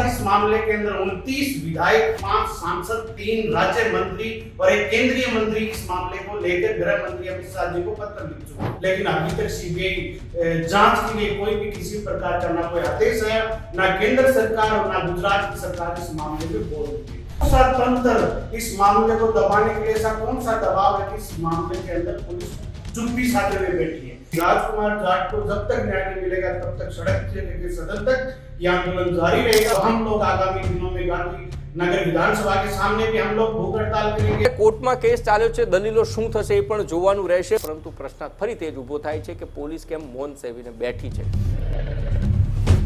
तक इस मामले के अंदर उनतीस विधायक, पाँच सांसद, तीन राज्य मंत्री और एक केंद्रीय मंत्री इस मामले को लेकर गृह मंत्री अमित शाह जी को पत्र लिख चुके लेकिन अभी तक सीबीआई जाँच के लिए कोई भी किसी प्रकार का ना कोई आदेश है ना केंद्र सरकार और ना गुजरात की सरकार इस मामले में बोल रही सा तंत्र इस मामले को दबाने के लिए ऐसा कौन सा दबाव है कि इस मामले के अंदर पुलिस चुप्पी साधे हुए बैठी है? राजकुमार जाट को जब तक न्याय नहीं मिलेगा तब तक सड़क से लेकर सदन तक ये आंदोलन जारी रहेगा हम लोग आगामी दिनों में गांधी नगर विधानसभा के सामने भी हम लोग भूख हड़ताल करेंगे કોર્ટમાં કેસ ચાલ્યો છે દલીલો શું થશે એ પણ જોવાનું રહેશે પરંતુ પ્રશ્ન ફરી તે જ ઊભો થાય છે કે પોલીસ કેમ મૌન સેવીને બેઠી છે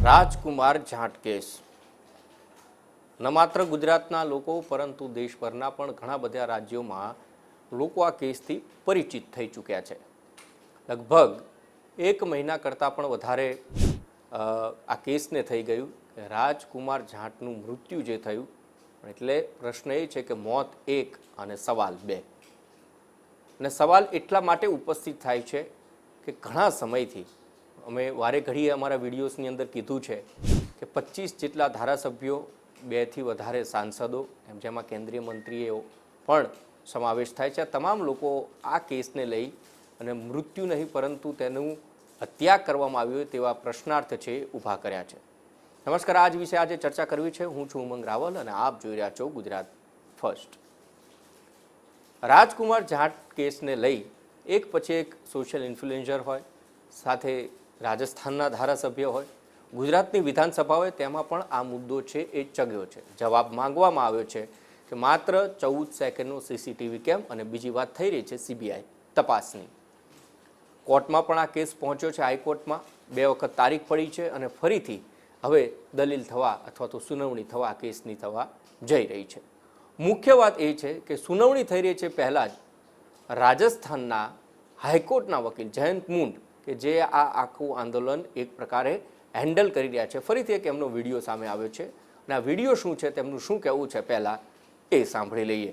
રાજકુમાર જાટ કેસ ન માત્ર ગુજરાતના લોકો પરંતુ દેશભરના પણ ઘણા બધા રાજ્યોમાં લોકો આ કેસથી પરિચિત થઈ ચૂક્યા છે લગભગ એક મહિના કરતાં પણ વધારે આ કેસને થઈ ગયું કે રાજકુમાર જાટનું મૃત્યુ જે થયું એટલે પ્રશ્ન એ છે કે મોત એક અને સવાલ બે. અને સવાલ એટલા માટે ઉપસ્થિત થાય છે કે ઘણા સમયથી અમે વારે ઘડીએ અમારા વિડીયોઝની અંદર કીધું છે કે પચીસ જેટલા ધારાસભ્યો, બેથી વધારે સાંસદો, એમ જેમાં કેન્દ્રીય મંત્રીઓ પણ સમાવેશ થાય છે. તમામ લોકો આ કેસને લઈ અને મૃત્યુ નહીં, પરંતુ તેનું હત્યા કરવામાં આવ્યું તેવા પ્રશ્નાર્થ છે, ઊભા કર્યા છે. નમસ્કાર, આજ વિશે આજે ચર્ચા કરવી છે. હું છું ઉમંગ રાવલ અને આપ જોઈ રહ્યા છો ગુજરાત ફર્સ્ટ. રાજકુમાર જાટ કેસને લઈ એક પછી એક સોશિયલ ઇન્ફ્લુએન્સર હોય, સાથે રાજસ્થાનના ધારાસભ્ય હોય, ગુજરાતની વિધાનસભા હોય, તેમાં પણ આ મુદ્દો છે એ ચગ્યો છે. જવાબ માંગવામાં આવ્યો છે કે માત્ર ચૌદ સેકન્ડનો સીસીટીવી કેમ અને બીજી વાત થઈ રહી છે સીબીઆઈ તપાસની. કોર્ટમાં પણ આ કેસ પહોંચ્યો છે, હાઈકોર્ટમાં. બે વખત તારીખ પડી છે અને ફરીથી હવે દલીલ થવા અથવા તો સુનાવણી થવા આ કેસની થવા જઈ રહી છે. મુખ્ય વાત એ છે કે સુનાવણી થઈ રહી છે પહેલાં જ રાજસ્થાનના હાઈકોર્ટના વકીલ જયંત મુંડ કે જે આ આખું આંદોલન એક પ્રકારે હેન્ડલ કરી રહ્યા છે. ફરીથી એક એમનો વીડિયો સામે આવ્યો છે અને આ વીડિયો શું છે તેમનું શું કહેવું છે પહેલાં એ સાંભળી લઈએ.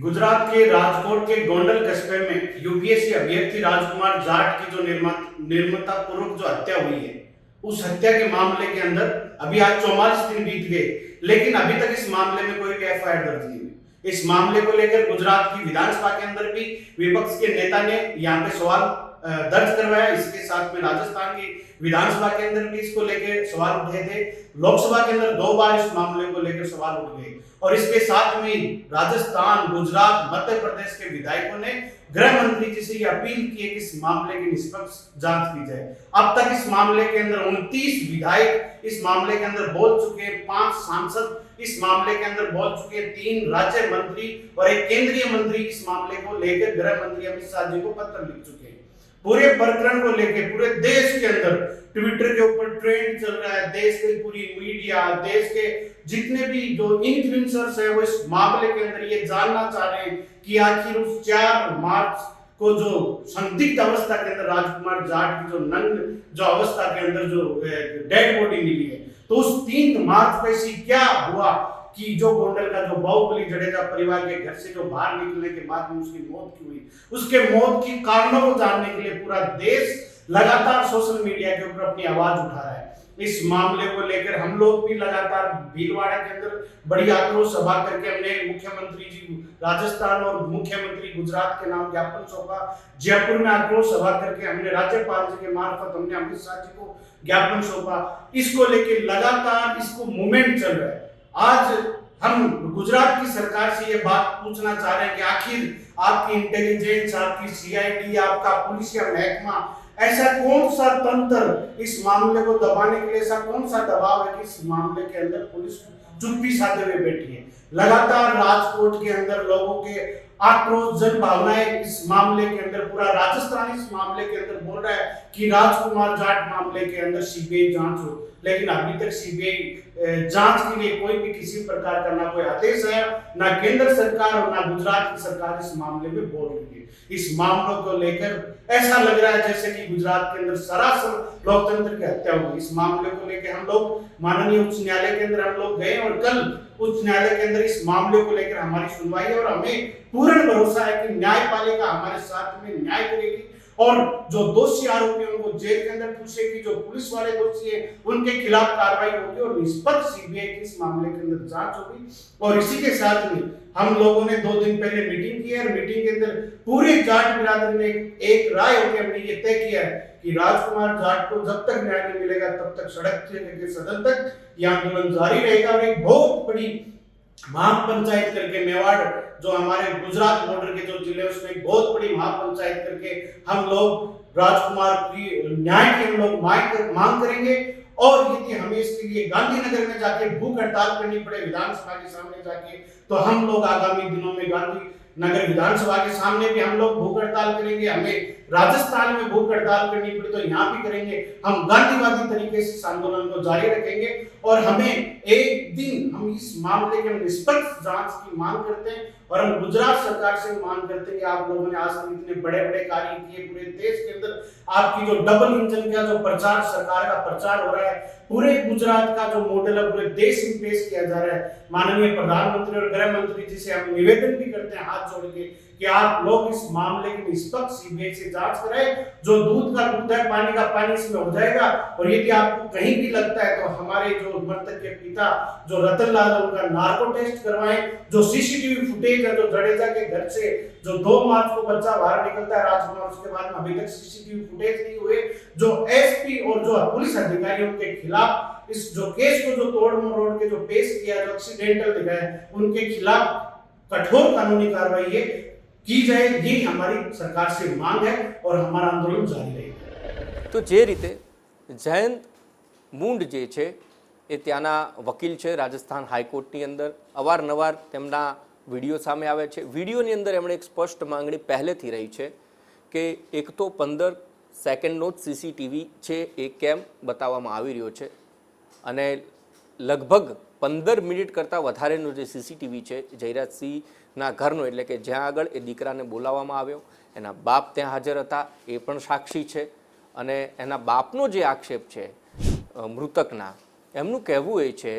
गुजरात के राजकोट के गोंडल कस्बे में यूपीएससी अभ्यर्थी राजकुमार जाट की जो निर्मता पूर्वक जो हत्या हुई है, उस हत्या के मामले के अंदर अभी आज चौवालीस दिन बीत गए, लेकिन अभी तक इस मामले में कोई भी एफ़ दर्ज नहीं हुई। इस मामले को लेकर गुजरात की विधानसभा के अंदर भी विपक्ष के नेता ने यहाँ पे सवाल दर्ज करवाया। इसके साथ में राजस्थान की विधानसभा के अंदर भी इसको लेकर सवाल उठे थे। लोकसभा के अंदर दो बार इस मामले को लेकर सवाल उठ गए। और इसके साथ में राजस्थान, गुजरात, मध्य प्रदेश के विधायकों ने गृह मंत्री जी से ये अपील की है कि इस मामले की निष्पक्ष जाँच की जाए। अब तक इस मामले के अंदर उनतीस विधायक इस मामले के अंदर बोल चुके हैं। पाँच सांसद इस मामले के अंदर बोल चुके हैं। तीन राज्य मंत्री और एक केंद्रीय मंत्री इस मामले को लेकर गृह मंत्री अमित शाह जी को पत्र लिख चुके हैं। पूरे प्रकरण को लेकर पूरे देश के अंदर ट्विटर के ऊपर ट्रेंड चल रहा है, देश की पूरी मीडिया देश के जितने भी जो इन्फ्लुएंसर्स है, वो इस मामले के अंदर ये जानना चाह रहे हैं कि आखिर उस चार मार्च को जो संदिग्ध अवस्था के अंदर राजकुमार जाट की जो नंग जो अवस्था के अंदर जो डेड बॉडी मिली है तो उस तीन मार्च को ऐसी क्या हुआ? कि जो गोंडल का जो बाहुबली जडेजा परिवार के घर से जो बाहर निकलने के बाद में उसकी मौत क्यों हुई? उसके मौत की कारणों को जानने के लिए पूरा देश लगातार सोशल मीडिया के ऊपर अपनी आवाज़ उठा रहा है। इस मामले को लेकर हम लोग भी लगातार भीलवाड़ा के अंदर बड़ी आक्रोश सभा करके हमने मुख्यमंत्री जी राजस्थान और मुख्यमंत्री गुजरात के नाम ज्ञापन सौंपा। जयपुर में आक्रोश सभा करके हमने राज्यपाल जी के मार्फत हमने अमित शाह जी को ज्ञापन सौंपा। इसको लेके लगातार इसको मूवमेंट चल रहा है। आज हम गुजरात की सरकार से ये बात पूछना चाह रहे हैं कि आखिर आपकी इंटेलिजेंस आपकी सीआईडी आपका पुलिस या महकमा, ऐसा कौन सा तंत्र इस मामले को दबाने के लिए, ऐसा कौन सा दबाव है कि इस मामले के अंदर पुलिस चुप्पी साधे हुए बैठी है? लगातार राजकोट के अंदर लोगों के आक्रोश जन भावनाएँ इस मामले के अंदर, पूरा राजस्थान इस मामले के अंदर बोल रहा है कि राजकुमार जाट मामले के अंदर सीबीआई जाँच हो। लेकिन अभी तक सीबीआई जाँच के लिए कोई भी किसी प्रकार का ना कोई आदेश है ना केंद्र सरकार और ना गुजरात की सरकार इस मामले में बोल रही है। इस मामलों को लेकर ऐसा लग रहा है जैसे कि गुजरात के अंदर सरासर लोकतंत्र की हत्या हुई। इस मामले को लेकर हम लोग माननीय उच्च न्यायालय के अंदर हम लोग गए और कल उच्च न्यायालय के अंदर इस मामले को लेकर हमारी सुनवाई है और हमें पूर्ण भरोसा है कि न्यायपालिका हमारे साथ में न्याय करेगी और जो दोषी आरोपी उनको जेल के अंदर पूछेगी जो पुलिस वाले दोषी है उनके खिलाफ कार्रवाई होगी और निष्पक्ष सीबीआई की इस मामले के अंदर जाँच होगी। और इसी के साथ में हम लोगों ने दो दिन पहले मीटिंग की है और मीटिंग के अंदर पूरी जाट बिरादरी ने एक, राय होकर हमने ये तय किया है कि राजकुमार जाट को जब तक न्याय नहीं मिलेगा तब तक सड़क से लेकर सदन तक ये आंदोलन जारी रहेगा और एक बहुत बड़ी महापंचायत करके मेवाड़, जो हमारे गुजरात बॉर्डर के जो ज़िले उसमें एक बहुत बड़ी महापंचायत करके हम लोग राजकुमार की न्याय की हम लोग मांग करेंगे। और यदि हमें इसके लिए गांधीनगर में जाके भूख हड़ताल करनी पड़े, विधानसभा के सामने जाके तो हम लोग आगामी दिनों में गांधी नगर विधानसभा के सामने भी हम लोग भूख हड़ताल करेंगे। हमें राजस्थान में भूख हड़ताल करनी पड़ी तो यहाँ भी करेंगे। हम गांधीवादी तरीके से आंदोलन को जारी रखेंगे और हमें एक दिन हम इस मामले के निष्पक्ष जाँच की मांग करते हैं और हम गुजरात सरकार से मांग करते हैं कि आप लोगों ने आज तक इतने बड़े बड़े कार्य किए, पूरे देश के अंदर आपकी जो डबल इंजन का जो प्रचार, सरकार का प्रचार हो रहा है, पूरे गुजरात का जो मॉडल है, पूरे देश में पेश किया जा रहा है। माननीय प्रधानमंत्री और गृह मंत्री जी से हम निवेदन भी करते हैं हाथ जोड़ के कि आप लोग इस मामले की निष्पक्ष सीबीआई से जाँच कराएँ, जो दूध का दूध है, पानी का पानी इसमें हो जाएगा। और यदि आपको कहीं भी लगता है तो हमारे जो मृतक के पिता, जो रतन लाल उनका नार्को टेस्ट करवाएँ, जो सीसीटीवी फुटेज है, जो जडेजा के घर से, जो दो मार्च को बच्चा बाहर निकलता है, राजकुमार, उसके बाद में अभी तक सीसीटीवी फुटेज नहीं हुए, जो एसपी और जो पुलिस अधिकारियों के खिलाफ इस जो केस को जो तोड़ मरोड़ के जो पेश किया, जो एक्सीडेंटल दिखाया, उनके खिलाफ कठोर कानूनी कार्रवाई है। की जाए ये हमारी सरकार से मांग है और हमारा आंदोलन जारी रहेगा તો જે રીતે જયંત મુંડ જે છે એ ત્યાંના વકીલ છે રાજસ્થાન હાઈકોર્ટની અંદર અવારનવાર તેમના વિડીયો સામે આવે છે વિડીયોની અંદર એમણે એક સ્પષ્ટ માંગણી પહેલેથી રહી છે કે એક તો પંદર સેકન્ડનો જ સીસીટીવી છે એ કેમ બતાવવામાં આવી રહ્યો છે અને લગભગ પંદર મિનિટ કરતાં વધારેનો જે સીસીટીવી છે જયરાજસિંહના ઘરનો, એટલે કે જ્યાં આગળ એ દીકરાને બોલાવવામાં આવ્યો. એના બાપ ત્યાં હાજર હતા, એ પણ સાક્ષી છે. અને એના બાપનો જે આક્ષેપ છે મૃતકના, એમનું કહેવું એ છે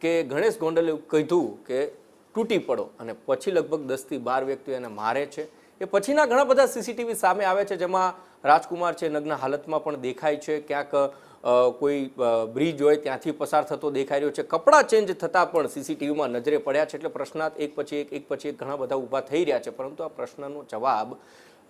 કે ગણેશ ગોંડલે કીધું કે તૂટી પડો અને પછી લગભગ દસથી બાર વ્યક્તિઓ એને મારે છે. એ પછીના ઘણા બધા સીસીટીવી સામે આવે છે, જેમાં રાજકુમાર છે, નગ્ન હાલતમાં પણ દેખાય છે. ક્યાંક કોઈ બ્રિજ હોય ત્યાંથી પસાર થતો દેખાઈ રહ્યો છે. કપડાં ચેન્જ થતાં પણ સીસીટીવીમાં નજરે પડ્યા છે. એટલે પ્રશ્નાર્થ એક પછી એક એક પછી એક ઘણા બધા ઊભા થઈ રહ્યા છે. પરંતુ આ પ્રશ્નનો જવાબ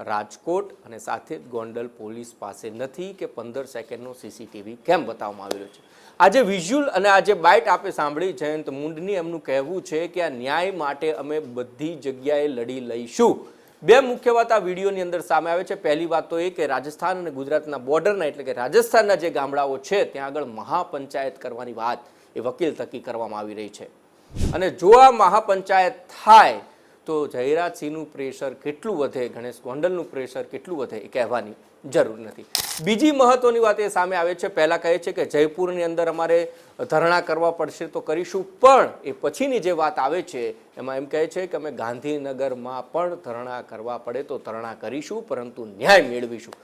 રાજકોટ અને સાથે જ ગોંડલ પોલીસ પાસે નથી કે પંદર સેકન્ડનો સીસીટીવી કેમ બતાવવામાં આવી રહ્યો છે. આજે વિઝ્યુઅલ અને આજે બાઇટ આપે સાંભળી જયંત મુંડની એમનું કહેવું છે કે આ ન્યાય માટે અમે બધી જગ્યાએ લડી લઈશું. બે મુખ્ય વાત આ વિડીયોની અંદર સામે આવે છે. પહેલી વાત તો એ કે રાજસ્થાન અને ગુજરાતના બોર્ડરના એટલે કે રાજસ્થાનના જે ગામડાઓ છે, ત્યાં આગળ મહાપંચાયત કરવાની વાત એ વકીલ થકી કરવામાં આવી રહી છે. અને જો આ મહાપંચાયત થાય, તો જયરાજસિંહનું પ્રેશર કેટલું વધે, ગણેશ ગોંડલનું પ્રેશર કેટલું વધે એ કહેવાની જરૂર નથી. બીજી મહત્વની વાત એ સામે આવે છે. પહેલાં કહે છે કે જયપુરની અંદર અમારે ધરણા કરવા પડશે તો કરીશું, પણ એ પછીની જે વાત આવે છે, એમાં એમ કહે છે કે અમે ગાંધીનગરમાં પણ ધરણા કરવા પડે તો ધરણા કરીશું, પરંતુ ન્યાય મેળવીશું.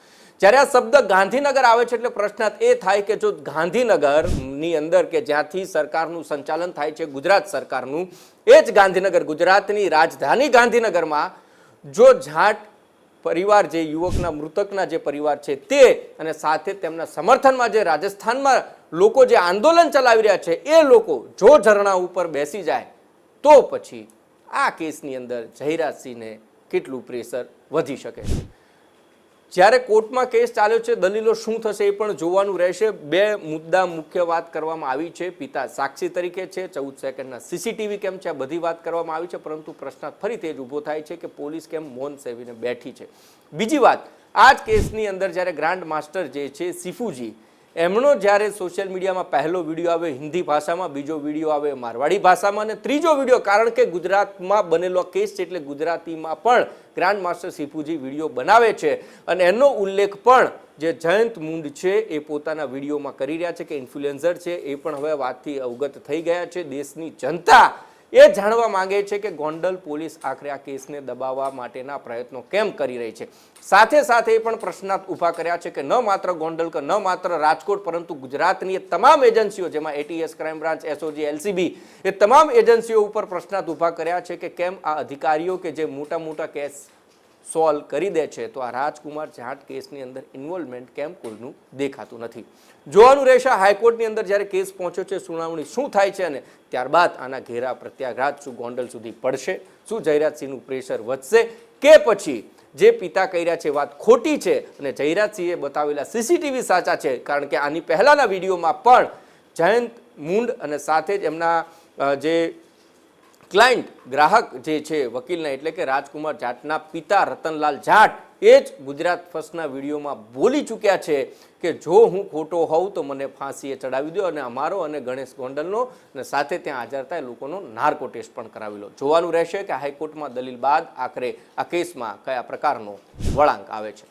જ્યારે આ શબ્દ ગાંધીનગર આવે છે એટલે પ્રશ્ન એ થાય કે જો ગાંધીનગરની અંદર કે જ્યાંથી સરકારનું સંચાલન થાય છે, ગુજરાત સરકારનું, એ જ ગાંધીનગર ગુજરાતની રાજધાની ગાંધીનગરમાં જો જાટ પરિવાર જે યુવકના, મૃતકના જે પરિવાર છે તે અને સાથે તેમના સમર્થનમાં જે રાજસ્થાનમાં લોકો જે આંદોલન ચલાવી રહ્યા છે, એ લોકો જો ઝરણા ઉપર બેસી જાય, તો પછી આ કેસની અંદર જયરાજસિંહને કેટલું પ્રેશર વધી શકે છે? જ્યારે કોર્ટમાં કેસ ચાલ્યો છે, દલીલો શું થશે એ પણ જોવાનું રહેશે. બે મુદ્દા મુખ્ય વાત કરવામાં આવી છે. પિતા સાક્ષી તરીકે છે. ચૌદ સેકન્ડના સીસીટીવી કેમ છે? આ બધી વાત કરવામાં આવી છે, પરંતુ પ્રશ્ન ફરી તે જ ઊભો થાય છે કે પોલીસ કેમ મૌન સેવીને બેઠી છે. બીજી વાત, આ જ કેસની અંદર જ્યારે ગ્રાન્ડ માસ્ટર જે છે, સિફુજી એમનો જ્યારે સોશિયલ મીડિયામાં પહેલો વીડિયો આવે હિન્દી ભાષામાં, બીજો વીડિયો આવે મારવાડી ભાષામાં અને ત્રીજો વીડિયો કારણ કે ગુજરાતમાં બનેલો કેસ છે એટલે ગુજરાતીમાં પણ ગ્રાન્ડ માસ્ટર સિપુજી વીડિયો બનાવે છે. અને એનો ઉલ્લેખ પણ જે જયંત મુંડ છે એ પોતાના વિડીયોમાં કરી રહ્યા છે કે ઇન્ફ્લુએન્સર છે, એ પણ હવે વાતથી અવગત થઈ ગયા છે. દેશની જનતા એ જાણવા માંગે છે કે ગોંડલ પોલીસ આખરે આ કેસને દબાવવા માટેના પ્રયત્નો કેમ કરી રહી છે? સાથે સાથે એ પણ પ્રશ્નાર્થ ઊભા કર્યા છે કે ન માત્ર ગોંડલ કે, ન માત્ર રાજકોટ, પરંતુ ગુજરાતની તમામ એજન્સીઓ, જેમાં ATS crime branch SOG LCB એ તમામ એજન્સીઓ ઉપર પ્રશ્નાર્થ ઊભા કર્યા છે કે કેમ આ અધિકારીઓ કે જે મોટા મોટા કેસ સોલ્વ કરી દે છે, તો આ રાજકુમાર જાટ કેસની અંદર ઇન્વોલ્વમેન્ટ કેમ કોઈનું દેખાતું નથી. જોવાનું રહેશે હાઈકોર્ટની અંદર જ્યારે કેસ પહોંચ્યો છે, સુનાવણી શું થાય છે અને ત્યારબાદ આના ઘેરા પ્રત્યાઘાત શું ગોંડલ સુધી પડશે, શું જયરાજસિંહનું પ્રેશર વધશે કે પછી જે પિતા કહી રહ્યા છે વાત ખોટી છે અને જયરાજસિંહે બતાવેલા સીસીટીવી સાચા છે, કારણ કે આની પહેલાંના વિડીયોમાં પણ જયંત મુંડ અને સાથે જ એમના જે ક્લાયન્ટ, ગ્રાહક જે છે, વકીલના એટલે કે રાજકુમાર જાટના પિતા રતનલાલ જાટ, એ જ ગુજરાત ફર્સ્ટના વિડીયોમાં બોલી ચૂક્યા છે કે જો હું ખોટો હોઉં તો મને ફાંસીએ ચડાવી દો અને અમારો અને ગણેશ ગોંડલનો અને સાથે ત્યાં હાજર થાય લોકોનો નાર્કો ટેસ્ટ પણ કરાવી લો. જોવાનું રહેશે કે હાઈકોર્ટમાં દલીલ બાદ આખરે આ કેસમાં કયા પ્રકારનો વળાંક આવે છે.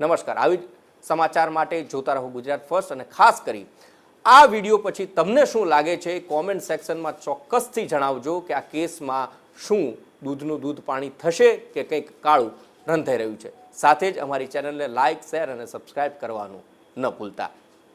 નમસ્કાર. આવી સમાચાર માટે જોતા રહો ગુજરાત ફર્સ્ટ અને ખાસ કરી આ વીડિયો પછી તમને શું લાગે છે? કોમેન્ટ સેક્શનમાં ચોક્કસથી જણાવજો કે આ કેસમાં શું દૂધનું દૂધ પાણી થશે કે કંઈક કાળું રંધાઈ રહ્યું છે. સાથે જ અમારી ચેનલને લાઇક શેર અને સબસ્ક્રાઇબ કરવાનું ન ભૂલતા.